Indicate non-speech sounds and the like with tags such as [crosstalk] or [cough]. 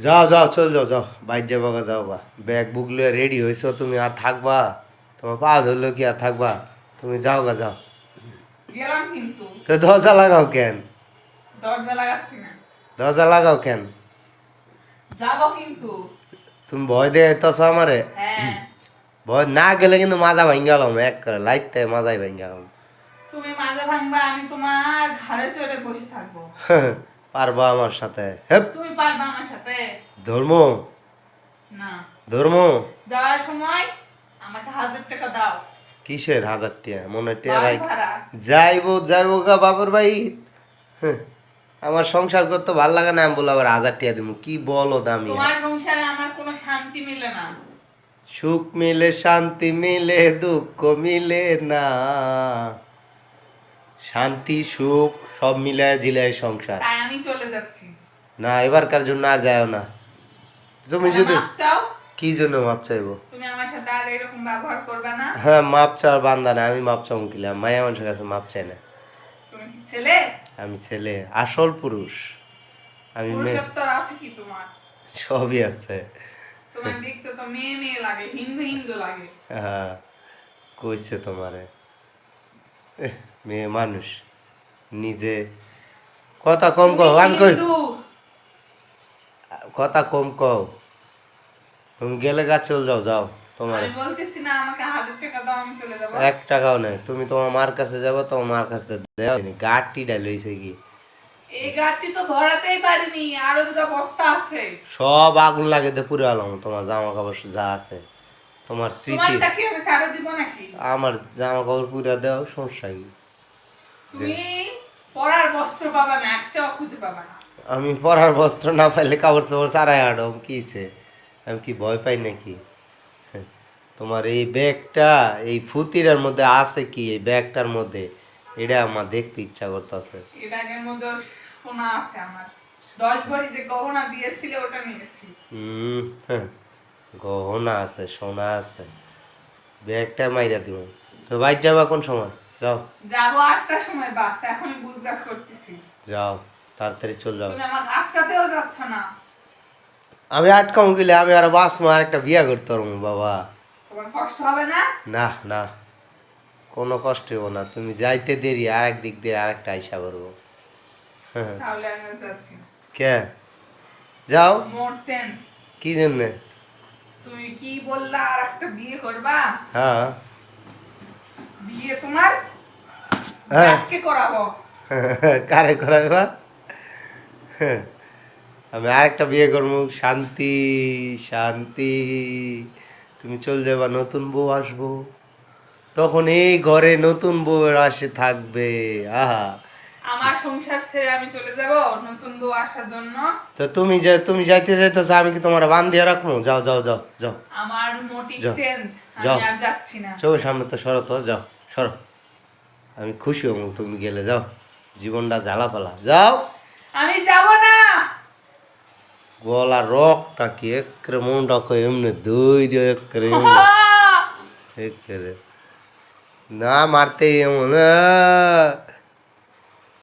যাও যাও চল যাও যাও। বাইর যাব গা যাও বা। ব্যাগ বুক লিয়ে রেডি হয়েছো তুমি আর থাকবা। তোমার পা ধরলো কি আর থাকবা? তুমি যাও গা যাও। গেলাম কিন্তু। তো দরজা লাগাও কেন? দরজা লাগাচ্ছি না। দরজা লাগাও কেন? যাব কিন্তু। তুমি ভয় দিয়ে তো আমারে? হ্যাঁ। ভয় না গেলে কিন্তু মাজা ভাঙ্গা গেলাম এক করে। লাইটতে মাজাই ভাঙ্গা গেলাম তুমি মাঝে ভাঙবা আমি তোমার ঘাড়ে চড়ে বসে থাকব। [laughs] পারবা আমার সাথে। হেপ। তুমি পারবা আমার সাথে। ধর্ম। না। ধর্ম। যাওয়ার সময় আমাকে হাজার টাকা দাও। কিসের হাজার টিয়া? মনে টিয়া যাইবো যাইবো গা বাবার ভাই। হ্যাঁ, আমার সংসার করতে ভালো লাগে না আমি বলে আবার হাজার টিয়া দিব কি বলো দামি? তোমার সংসারে আমার কোনো শান্তি মিলে না। সুখ মিলে শান্তি মিলে দুঃখ মিলে না। শান্তি সুখ সব মিলায় জিলায় সংসার। তাই আমি চলে যাচ্ছি। না এবারকার জন্য আর যাও না। তুমি যদি চাও? কি জন্য মাপ চাইব? তুমি আমার সাথে আর এরকম ব্যবহার করবে না। হ্যাঁ মাপ চাওয়ার বান্দা না আমি মাপ চাও কিলাম মায়া মানুষের কাছে মাপ চাই না। তুমি কি ছেলে? আমি ছেলে আসল পুরুষ। আমি পুরুষত্ব আছে কি তোমার? সবই আছে। তোমার দেখতে তো মেয়ে মেয়ে লাগে হিন্দু হিন্দু লাগে। হ্যাঁ কইছে তোমারে। মেয়ে মানুষ। নিজে কথা কম কও কই? কথা কম কও। তুমি গেলে গা চল যাও যাও তোমার। বলতেছি না আমাকে হাজার টাকা দাও আমি চলে যাব। এক টাকাও নেই। তুমি তোমার মার কাছে যাব তোমার মার কাছে দেওয়া গাড়টি ডালইছে কি? এই গাড়ি তো ভরাতেই পারিনি আরও দুটো বস্তা আছে। সব আগুন লাগে দে পুরো আলম। তোমার জামা কাপড় যা আছে। তোমার স্মৃতি। আমার জামা কাপড় পুরা দেও সমস্যা কি? পরার বস্ত্র পাবা না একটাও খুঁজে পাবা না। আমি পরার বস্ত্র না পাইলে কাপড় চাপড় সারাই আডম কিছে আমি কি ভয় পাই নাকি? তোমার এই ব্যাগটা এই ফুতিটার মধ্যে আছে কি? এই ব্যাগটার মধ্যে এটা আমার দেখতে ইচ্ছা করতেছে। এই ব্যাগের মধ্যে সোনা আছে আমার। দশ ভরি যে গহনা দিয়েছিলে ওটা নিয়েছি। হুম হ্যাঁ, গহনা আছে সোনা আছে। ব্যাগটা মাইরা দিব তো বাইর যাবা কোন সময়? যাও। যাব আটটার সময় বাস এখনই বুঝগাছ করতেছি। যাও তাড়াতাড়ি চল যাও। তুমি আমাকে আটকাতেও যাচ্ছ না। আমি আটকাম গেলে আমি আর বাসমা আরেকটা বিয়া করতে পারব বাবা। তোমার কষ্ট হবে না? না না। কোনো কষ্ট হব না। তুমি যাইতে দেরি আর এক দিক দিয়ে আরেকটা আইসা করব হ্যাঁ। কে? যাও। কি জন্যে? তুমি কি বললা আর একটা বিয়ে করবা? হ্যাঁ। বিয়ে তোমার? হ্যাঁ। কে করাবো? [laughs] কারে করাবে আমি আরেকটা বিয়ে করব। শান্তি শান্তি। তুমি চল যাবা নতুন বউ আসব। তখন এই ঘরে নতুন বউ আসে থাকবে। আহা। আমার সংসার ছেড়ে আমি চলে যাব নতুন বউ আসার জন্য। তো তুমি যে তুমি যাইতে যাইতেছো আমি কি তোমার বান দিয়ে রাখব? যাও যাও যাও যাও। আমার মোটিভ। চেঞ্জ আমি আর যাচ্ছি না। সামনে তো সরো তো যাও সরো। আমি খুশি হব তুমি গেলে যাও। জীবনটা জ্বালা পালা যাও। আমি যাব না। গলা রকটা কি একরে মনটা কই এমনি দৈর্য একরে একরে। না মারতে এমন!